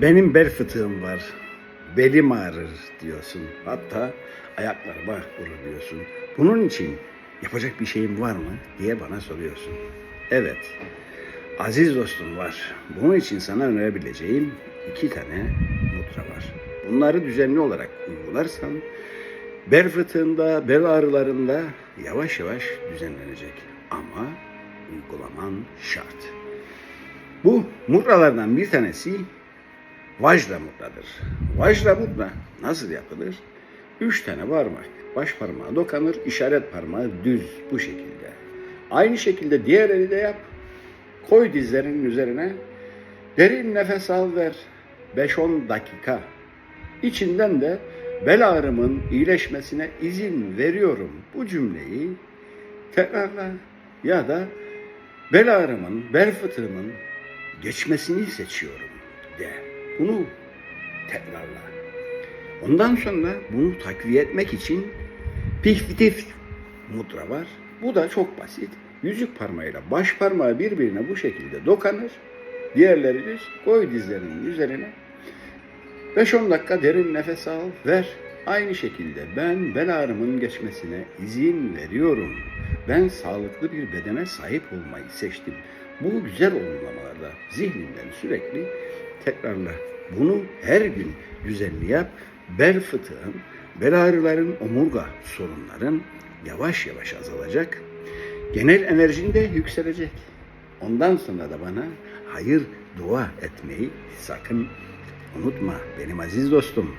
Benim bel fıtığım var. Belim ağrır diyorsun. Hatta ayaklarıma vurur diyorsun. Bunun için yapacak bir şeyim var mı diye bana soruyorsun. Evet. Aziz dostum var. Bunun için sana önerebileceğim iki tane mudra var. Bunları düzenli olarak uygularsan bel fıtığında, bel ağrılarında yavaş yavaş düzenlenecek. Ama uygulaman şart. Bu mudralardan bir tanesi Vajra mudradır. Vajra mudra nasıl yapılır? Üç tane parmak. Baş parmağı dokanır, işaret parmağı düz bu şekilde. Aynı şekilde diğer eli de yap. Koy dizlerinin üzerine. Derin nefes al ver. 5-10 dakika. İçinden de bel ağrımın iyileşmesine izin veriyorum. Bu cümleyi tekrarla ya da bel ağrımın, bel fıtığımın geçmesini seçiyorum de. Bunu tekrarla. Ondan sonra bunu takviye etmek için pihvitif mudra var. Bu da çok basit. Yüzük parmağıyla baş parmağı birbirine bu şekilde dokanır. Diğerleri düz. Koy dizlerinin üzerine. 5-10 dakika derin nefes al, ver. Aynı şekilde ben bel ağrımın geçmesine izin veriyorum. Ben sağlıklı bir bedene sahip olmayı seçtim. Bu güzel olumlamalarda zihninden sürekli tekrarla. Bunu her gün düzenli yap. Bel fıtığın, bel ağrıların, omurga sorunların yavaş yavaş azalacak. Genel enerjin de yükselecek. Ondan sonra da bana hayır dua etmeyi sakın unutma benim aziz dostum.